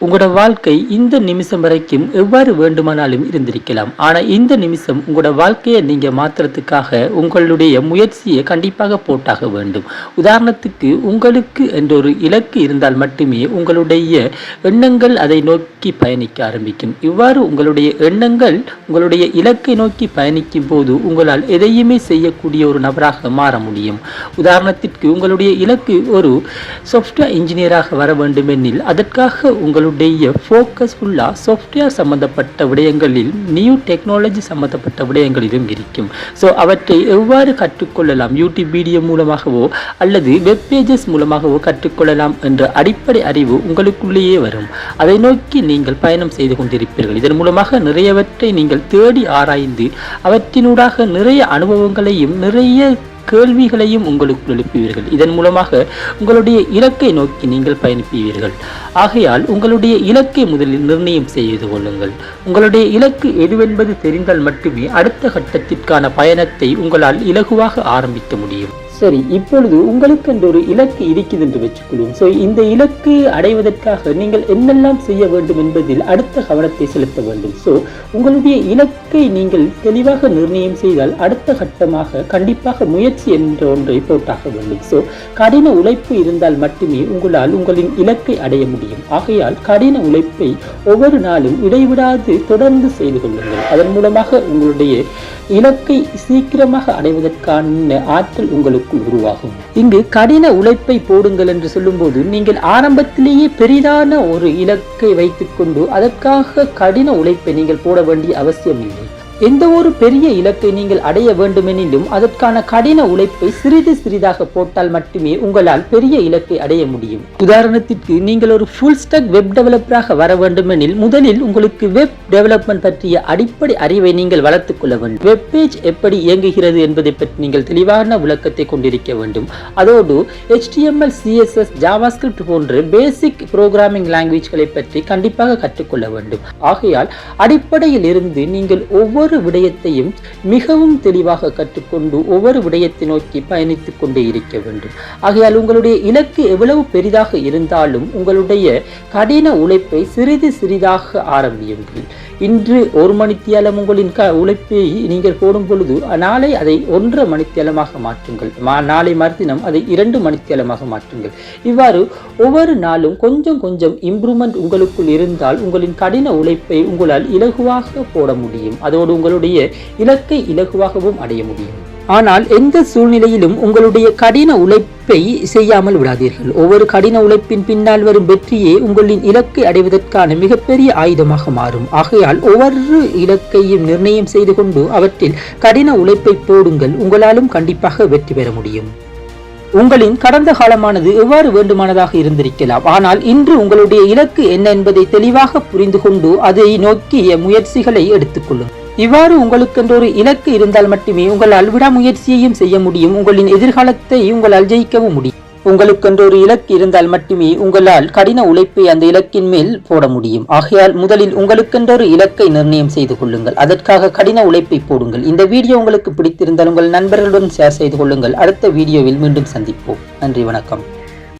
உங்களோட வாழ்க்கை இந்த நிமிஷம் வரைக்கும் எவ்வாறு வேண்டுமானாலும் இருந்திருக்கலாம். ஆனால் இந்த நிமிஷம் உங்களோட வாழ்க்கையை நீங்கள் மாற்றுறதுக்காக உங்களுடைய முயற்சியை கண்டிப்பாக போட்டாக வேண்டும். உதாரணத்துக்கு உங்களுக்கு என்ற ஒரு இலக்கு இருந்தால் மட்டுமே உங்களுடைய எண்ணங்கள் அதை நோக்கி பயணிக்க ஆரம்பிக்கும். இவ்வாறு உங்களுடைய எண்ணங்கள் உங்களுடைய இலக்கை நோக்கி பயணிக்கும் போது உங்களால் எதையுமே செய்யக்கூடிய ஒரு நபராக மாற முடியும். உதாரணத்திற்கு உங்களுடைய இலக்கு ஒரு சாஃப்ட்வேர் இன்ஜினியராக வர வேண்டுமெனில் அதற்காக உங்கள் உங்களுடைய ஃபோக்கஸ் ஃபுல்லாக சாஃப்ட்வேர் சம்மந்தப்பட்ட விடயங்களில் நியூ டெக்னாலஜி சம்மந்தப்பட்ட விடயங்களிலும் இருக்கும். ஸோ அவற்றை எவ்வாறு கற்றுக்கொள்ளலாம்? யூடியூப் வீடியோ மூலமாகவோ அல்லது வெப் பேஜஸ் மூலமாகவோ கற்றுக்கொள்ளலாம் என்ற அடிப்படை அறிவு உங்களுக்குள்ளேயே வரும். அதை நோக்கி நீங்கள் பயணம் செய்து கொண்டிருப்பீர்கள். இதன் மூலமாக நிறையவற்றை நீங்கள் தேடி ஆராய்ந்து அவற்றினூடாக நிறைய அனுபவங்களையும் நிறைய கேள்விகளையும் உங்களுக்கு எழுப்புவீர்கள். இதன் மூலமாக உங்களுடைய இலக்கை நோக்கி நீங்கள் பயணிப்பீர்கள். ஆகையால் உங்களுடைய இலக்கை முதலில் நிர்ணயம் செய்து கொள்ளுங்கள். உங்களுடைய இலக்கு எதுவென்பது தெரிந்தால் மட்டுமே அடுத்த கட்டத்திற்கான பயணத்தை உங்களால் இலகுவாக ஆரம்பிக்க முடியும். சரி இப்பொழுது உங்களுக்கு என்ற ஒரு இலக்கு இருக்குது என்று வச்சுக்கொள்வோம். ஸோ இந்த இலக்கு அடைவதற்காக நீங்கள் என்னெல்லாம் செய்ய வேண்டும் என்பதில் அடுத்த கவனத்தை செலுத்த வேண்டும். ஸோ உங்களுடைய இலக்கை நீங்கள் தெளிவாக நிர்ணயம் செய்தால் அடுத்த கட்டமாக கண்டிப்பாக முயற்சி என்ற ஒன்றை போட்டாக வேண்டும். ஸோ கடின உழைப்பு இருந்தால் மட்டுமே உங்களால் உங்களின் இலக்கை அடைய முடியும். ஆகையால் கடின உழைப்பை ஒவ்வொரு நாளும் இடைவிடாது தொடர்ந்து செய்து கொள்ளுங்கள். அதன் மூலமாக உங்களுடைய இலக்கை சீக்கிரமாக அடைவதற்கான ஆற்றல் உங்களுக்கு உருவாகும். இங்கு கடின உழைப்பை போடுங்கள் என்று சொல்லும்போது நீங்கள் ஆரம்பத்திலேயே பெரிதான ஒரு இலக்கை வைத்துக்கொண்டு அதற்காக கடின உழைப்பை நீங்கள் போட வேண்டிய அவசியம் இல்லை. எந்த ஒரு பெரிய இலக்கை நீங்கள் அடைய வேண்டுமெனிலும் அதற்கான கடின உழைப்பை சிறிது சிறிதாக போட்டால் மட்டுமே உங்களால் பெரிய இலக்கை அடைய முடியும். உதாரணத்திற்கு நீங்கள் ஒரு ஃபுல் ஸ்டக் வெப் டெவலப்பராக வர வேண்டுமெனில் முதலில் உங்களுக்கு வெப் டெவலப்மெண்ட் பற்றிய அடிப்படை அறிவை நீங்கள் வளர்த்துக் கொள்ள வேண்டும். வெப் பேஜ் எப்படி இயங்குகிறது என்பதை பற்றி நீங்கள் தெளிவான விளக்கத்தை கொண்டிருக்க வேண்டும். அதோடு ஹெச்டிஎம்எல் சிஎஸ்எஸ் ஜாவாஸ்கிரிப்ட் போன்ற பேசிக் ப்ரோக்ராமிங் லாங்குவேஜ்களை பற்றி கண்டிப்பாக கற்றுக்கொள்ள வேண்டும். ஆகையால் அடிப்படையில் இருந்து நீங்கள் ஒவ்வொரு ஒவ்வொரு விடயத்தையும் மிகவும் தெளிவாக கற்றுக்கொண்டு ஒவ்வொரு விடயத்தை நோக்கி பயணித்துக் கொண்டே இருக்க வேண்டும். ஆகையால் உங்களுடைய இலக்கு எவ்வளவு பெரிதாக இருந்தாலும் உங்களுடைய கடின உழைப்பை சிறிது சிறிதாக ஆரம்பியுங்கள். இன்று ஒரு மணித்தியாலம் உங்களின் க உழைப்பை நீங்கள் போடும் பொழுது நாளை அதை ஒன்றரை மணித்தியாலமாக மாற்றுங்கள். மா- நாளை மறுதினம் அதை இரண்டு மணித்தியாலமாக மாற்றுங்கள். இவ்வாறு ஒவ்வொரு நாளும் கொஞ்சம் கொஞ்சம் இம்ப்ரூவ்மெண்ட் உங்களுக்குள் இருந்தால் உங்களின் கடின உழைப்பை உங்களால் இலகுவாக போட முடியும். அதோடு அதோடு உங்களுடைய இலக்கை இலகுவாகவும் அடைய முடியும். ஆனால் எந்த சூழ்நிலையிலும் உங்களுடைய கடின உழைப்பை செய்யாமல் விடாதீர்கள். ஒவ்வொரு கடின உழைப்பின் பின்னால் வரும் வெற்றியே உங்களின் இலக்கை அடைவதற்கான மிகப்பெரிய ஆயுதமாக மாறும். ஆகையால் ஒவ்வொரு இலக்கையும் நிர்ணயம் செய்து கொண்டு அவற்றில் கடின உழைப்பை போடுங்கள். உங்களாலும் கண்டிப்பாக வெற்றி பெற முடியும். உங்களின் கடந்த காலமானது எவ்வாறு வேண்டுமானதாக இருந்திருக்கலாம். ஆனால் இன்று உங்களுடைய இலக்கு என்ன என்பதை தெளிவாக புரிந்து கொண்டு அதை நோக்கிய முயற்சிகளை எடுத்துக்கொள்ளும் இவ்வாறு உங்களுக்கென்ற ஒரு இலக்கு இருந்தால் மட்டுமே உங்களால் விடாமுயற்சியையும் செய்ய முடியும். உங்களின் எதிர்காலத்தை உங்களால் ஜெயிக்கவும் முடியும். உங்களுக்கென்ற ஒரு இலக்கு இருந்தால் மட்டுமே உங்களால் கடின உழைப்பை அந்த இலக்கின் மேல் போட முடியும். ஆகையால் முதலில் உங்களுக்கென்ற ஒரு இலக்கை நிர்ணயம் செய்து கொள்ளுங்கள். அதற்காக கடின உழைப்பை போடுங்கள். இந்த வீடியோ உங்களுக்கு பிடித்திருந்தால் உங்கள் நண்பர்களுடன் ஷேர் செய்து கொள்ளுங்கள். அடுத்த வீடியோவில் மீண்டும் சந்திப்போம். நன்றி வணக்கம்.